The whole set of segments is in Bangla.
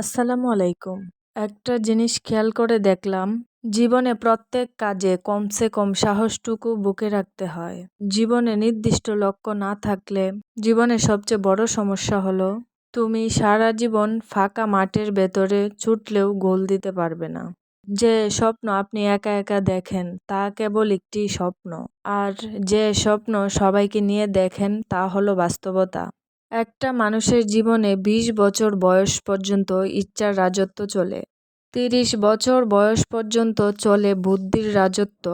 আসসালামু আলাইকুম। একটা জিনিস খেয়াল করে দেখলাম, জীবনে প্রত্যেক কাজে কমসে কম সাহসটুকু বুকে রাখতে হয়। জীবনে নির্দিষ্ট লক্ষ্য না থাকলে জীবনের সবচেয়ে বড় সমস্যা হলো, তুমি সারা জীবন ফাঁকা মাঠের ভেতরে ছুটলেও গোল দিতে পারবে না। যে স্বপ্ন আপনি একা একা দেখেন, তা কেবল একটি স্বপ্ন। আর যে স্বপ্ন সবাইকে নিয়ে দেখেন, তা হলো বাস্তবতা। একটা মানুষের জীবনে ২০ বছর বয়স পর্যন্ত ইচ্ছার রাজত্ব চলে। তিরিশ বছর বয়স পর্যন্ত চলে বুদ্ধির রাজত্ব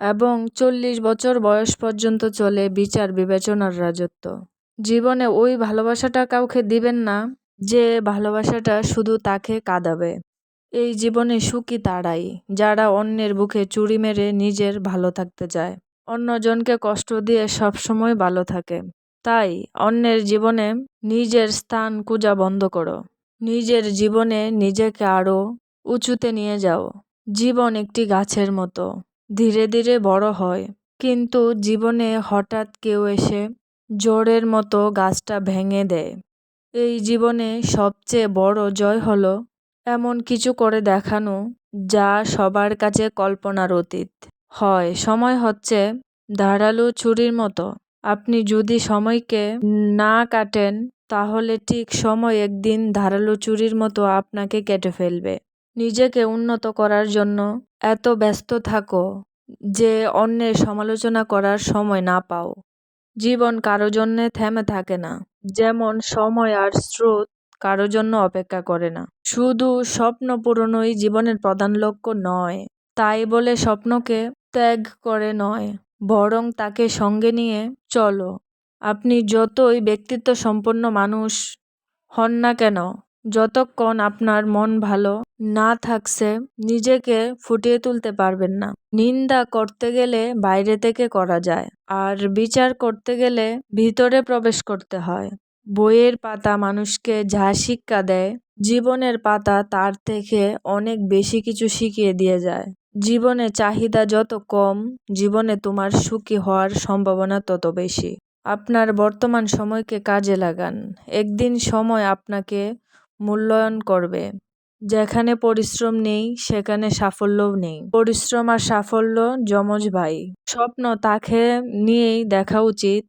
এবং চল্লিশ বছর বয়স পর্যন্ত চলে বিচার বিবেচনার রাজত্ব। জীবনে ওই ভালোবাসাটা কাউকে দিবেন না যে ভালোবাসাটা শুধু তাকে কাঁদাবে। এই জীবনে সুখী তারাই, যারা অন্যের বুকে চুরি মেরে নিজের ভালো থাকতে চায়। অন্যজনকে কষ্ট দিয়ে সবসময় ভালো থাকে। তাই অন্যের জীবনে নিজের স্থান খুঁজা বন্ধ করো। নিজের জীবনে নিজেকে আরও উঁচুতে নিয়ে যাও। জীবন একটি গাছের মতো। ধীরে ধীরে বড় হয়। কিন্তু জীবনে হঠাৎ কেউ এসে জোরের মতো গাছটা ভেঙে দেয়। এই জীবনে সবচেয়ে বড় জয় হলো এমন কিছু করে দেখানো যা সবার কাছে কল্পনার অতীত। হয়, সময় হচ্ছে ধারালো ছুরির মতো। আপনি যদি সময়কে না কাটেন, তাহলে ঠিক সময় একদিন ধারালো চুরির মতো আপনাকে কেটে ফেলবে। নিজেকে উন্নত করার জন্য এত ব্যস্ত থাকো যে অন্যের সমালোচনা করার সময় না পাও। জীবন কারও জন্যে থেমে থাকে না, যেমন সময় আর স্রোত কারও জন্য অপেক্ষা করে না। শুধু স্বপ্ন পূরণই জীবনের প্রধান লক্ষ্য নয়, তাই বলে স্বপ্নকে ত্যাগ করে নয়। বরং তাকে সঙ্গে নিয়ে চলো। আপনি যতই ব্যক্তিত্ব সম্পন্ন মানুষ হন না কেন, যতক্ষণ আপনার মন ভালো না থাকছে, নিজেকে ফুটিয়ে তুলতে পারবেন না। নিন্দা করতে গেলে বাইরে থেকে করা যায়, আর বিচার করতে গেলে ভিতরে প্রবেশ করতে হয়। বইয়ের পাতা মানুষকে যা শিক্ষা দেয়, জীবনের পাতা তার থেকে অনেক বেশি কিছু শিখিয়ে দিয়ে যায়। জীবনে চাহিদা যত কম, জীবনে তোমার সুখী হওয়ার সম্ভাবনা তত বেশি। আপনার বর্তমান সময়কে কাজে লাগান। একদিন সময় আপনাকে মূল্যায়ন করবে। যেখানে পরিশ্রম নেই, সেখানে সাফল্যও নেই। পরিশ্রম আর সাফল্য যমজ ভাই। স্বপ্ন তাকে নিয়েই দেখা উচিত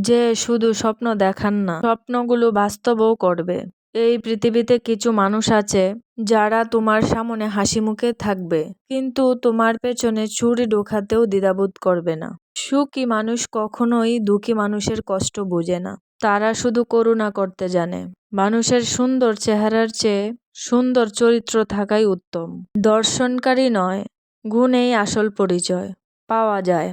যে শুধু স্বপ্ন দেখান না, স্বপ্নগুলো বাস্তবও করবে। এই পৃথিবীতে কিছু মানুষ আছে, যারা তোমার সামনে হাসি মুখে থাকবে, কিন্তু তোমার পেছনে ছুরি ঢোকাতেও দ্বিধাবোধ করবে না। সুখী মানুষ কখনোই দুঃখী মানুষের কষ্ট বুঝে না। তারা শুধু করুণা করতে জানে। মানুষের সুন্দর চেহারার চেয়ে সুন্দর চরিত্র থাকাই উত্তম। দর্শনকারী নয়, গুণেই আসল পরিচয়। পাওয়া যায়।